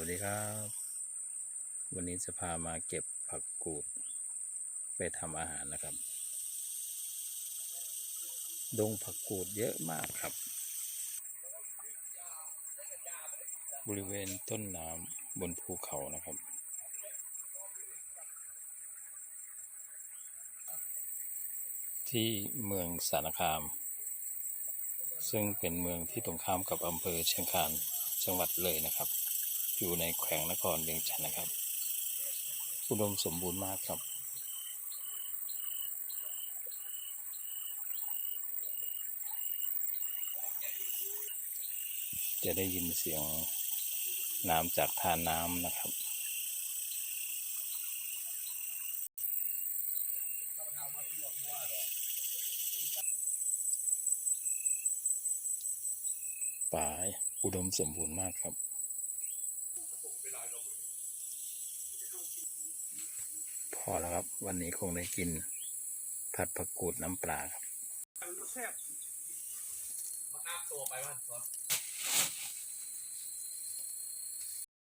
วัสดีครับ วันนี้จะพามาเก็บผักกูด ไปทำอาหารนะครับ ดงผักกูดเยอะมากครับ บริเวณต้นน้ำบนภูเขานะครับ ที่เมืองสารคาม ซึ่งเป็นเมืองที่ตรงข้ามกับอำเภอเชียงคานจังหวัดเลยนะครับ อยู่ในแขวงนครเวียงจันทร์นะครับ อุดมสมบูรณ์มากครับ จะได้ยินเสียงน้ำจากทาน้ำนะครับป่าอุดมสมบูรณ์มากครับ พอแล้วครับ วันนี้คงได้กินผัดผักกูดน้ำปลาครับแซ่บมาน้ำตัวไปวัน